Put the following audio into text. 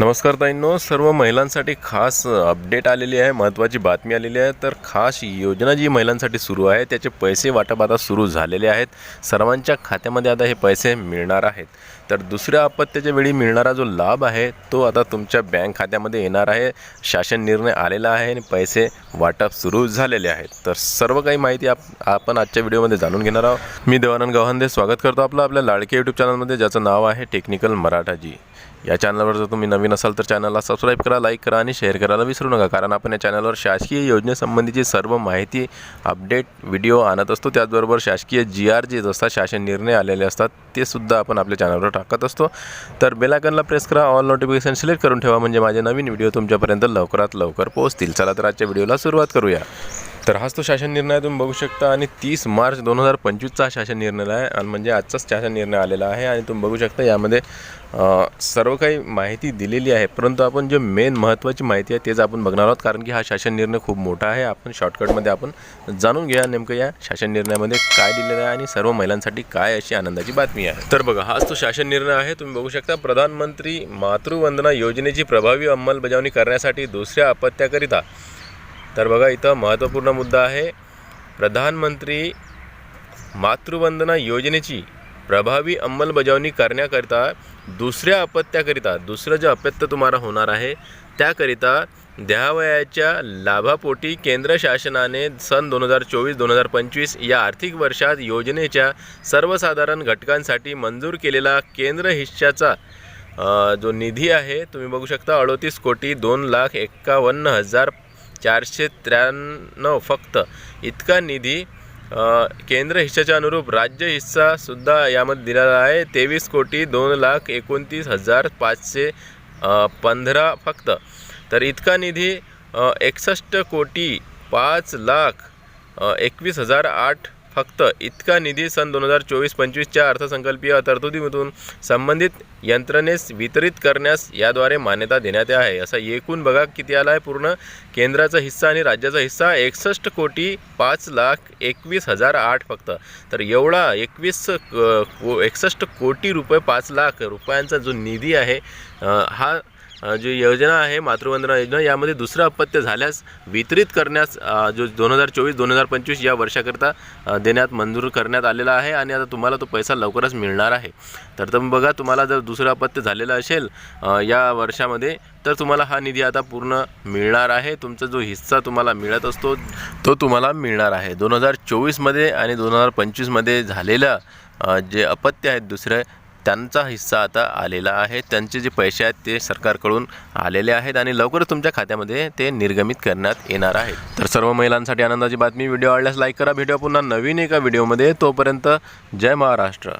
नमस्कार ताईंनो सर्व महिलांसाठी खास अपडेट आलेली आहे महत्त्वाची बातमी आलेली आहे. तर खास योजना जी महिलांसाठी सुरू आहे त्याचे पैसे वाटप आता सुरू झालेले आहेत. सर्वांच्या खात्यामध्ये आता हे पैसे मिळणार आहेत. तर दुसऱ्या अपत्याच्या वेळी मिळणारा जो लाभ आहे तो आता तुमच्या बँक खात्यामध्ये येणार आहे. शासन निर्णय आलेला आहे आणि पैसे वाटप सुरू झालेले आहेत. तर सर्व काही माहिती आप आपण आजच्या व्हिडिओमध्ये जाणून घेणार आहोत. मी देवानंद गव्हांदे स्वागत करतो आपलं आपल्या लाडके यूट्यूब चॅनलमध्ये ज्याचं नाव आहे टेक्निकल मराठाजी. या चॅनलवर जर तुम्ही नवीन असाल तर चॅनलला सबस्क्राईब करा लाईक करा आणि शेअर करायला विसरू नका. कारण आपण या चॅनलवर शासकीय योजनेसंबंधीची सर्व माहिती अपडेट व्हिडिओ आणत असतो. त्याचबरोबर शासकीय जी आर जे असतात शासन निर्णय आलेले असतात ते सुद्धा आपण आपल्या चॅनलवर टाकत असतो. तर बेलायकनला प्रेस करा ऑल नोटिफिकेशन सिलेक्ट करून ठेवा. म्हणजे माझे नवीन व्हिडिओ तुमच्यापर्यंत लवकरात लवकर पोहोचतील. चला तर आजच्या व्हिडिओला सुरुवात करूया. तर हाच तो शासन निर्णय तुम्ही बघू शकता. आणि तीस मार्च दोन हजार पंचवीसचा हा शासन निर्णय आहे आणि म्हणजे आजचाच शासन निर्णय आलेला आहे आणि तुम्ही बघू शकता यामध्ये सर्व काही माहिती दिलेली आहे. परंतु आपण जे मेन महत्त्वाची माहिती आहे तेच आपण बघणार आहोत कारण की हा शासन निर्णय खूप मोठा आहे. आपण शॉर्टकटमध्ये आपण जाणून घेऊया नेमकं या शासन निर्णयामध्ये काय दिलेलं आहे आणि सर्व महिलांसाठी काय अशी आनंदाची बातमी आहे. तर बघा हाच तो शासन निर्णय आहे. तुम्ही बघू शकता प्रधानमंत्री मातृवंदना योजनेची प्रभावी अंमलबजावणी करण्यासाठी दुसऱ्या अपत्याकरिता तर बघा इथं महत्त्वपूर्ण मुद्दा आहे. प्रधानमंत्री मातृवंदना योजनेची प्रभावी अंमलबजावणी करण्याकरिता दुसऱ्या अपत्याकरिता दुसरं जे अपत्य तुम्हाला होणार आहे त्याकरिता द्यावयाच्या लाभापोटी केंद्र शासनाने सन दोन हजार चोवीस दोन हजार पंचवीस या आर्थिक वर्षात योजनेच्या सर्वसाधारण घटकांसाठी मंजूर केलेला केंद्र हिश्श्याचा जो निधी आहे तुम्ही बघू शकता अडोतीस कोटी दोन लाख एक्कावन्न हजार चारशे त्र्याण्णव फक्त. इतका निधी केंद्र हिश्श्याच्या अनुरूप राज्य हिस्सासुद्धा यामध्ये दिलेला आहे. तेवीस कोटी दोन लाख एकोणतीस हजार पाचशे पंधरा फक्त. तर इतका निधी एकसष्ट कोटी पाच लाख एकवीस हजार आठ फक्त इतका निधी सन दोन हजार चोवीस पंचवीसच्या अर्थसंकल्पीय तरतुदीमधून संबंधित यंत्रणेस वितरित करण्यास याद्वारे मान्यता देण्यात आहे. असा एकूण बघा किती आला आहे पूर्ण. केंद्राचा हिस्सा आणि राज्याचा हिस्सा एकसष्ट कोटी पाच लाख एकवीस हजार आठ फक्त. तर एवढा एकवीस एकसष्ट कोटी रुपये पाच लाख रुपयांचा जो निधी आहे हा जी योजना आहे मातृवंदना योजना यामध्ये दुसरं अपत्य झाल्यास वितरित करण्यास जो दोन हजार चोवीस दोन हजार पंचवीस या वर्षाकरता देण्यात मंजूर करण्यात आलेला आहे आणि आता तुम्हाला तो पैसा लवकरच मिळणार आहे. तर तुम्ही बघा तुम्हाला जर दुसरं अपत्य झालेलं असेल या वर्षामध्ये तर तुम्हाला हा निधी आता पूर्ण मिळणार आहे. तुमचा जो हिस्सा तुम्हाला मिळत असतो तो तुम्हाला मिळणार आहे. दोन हजार चोवीसमध्ये आणि दोन हजार पंचवीसमध्ये झालेलं जे अपत्य आहेत दुसरे त्यांचा हिस्सा आता आलेला आहे. त्यांचे जे पैसे आहेत ते सरकारकडून आलेले आहेत आणि लवकरच तुमच्या खात्यामध्ये ते निर्गमित करण्यात येणार आहेत. तर सर्व महिलांसाठी आनंदाची बातमी. व्हिडिओ आवडल्यास लाईक करा. व्हिडिओ पुन्हा नवीन एका व्हिडिओमध्ये. तोपर्यंत जय महाराष्ट्र.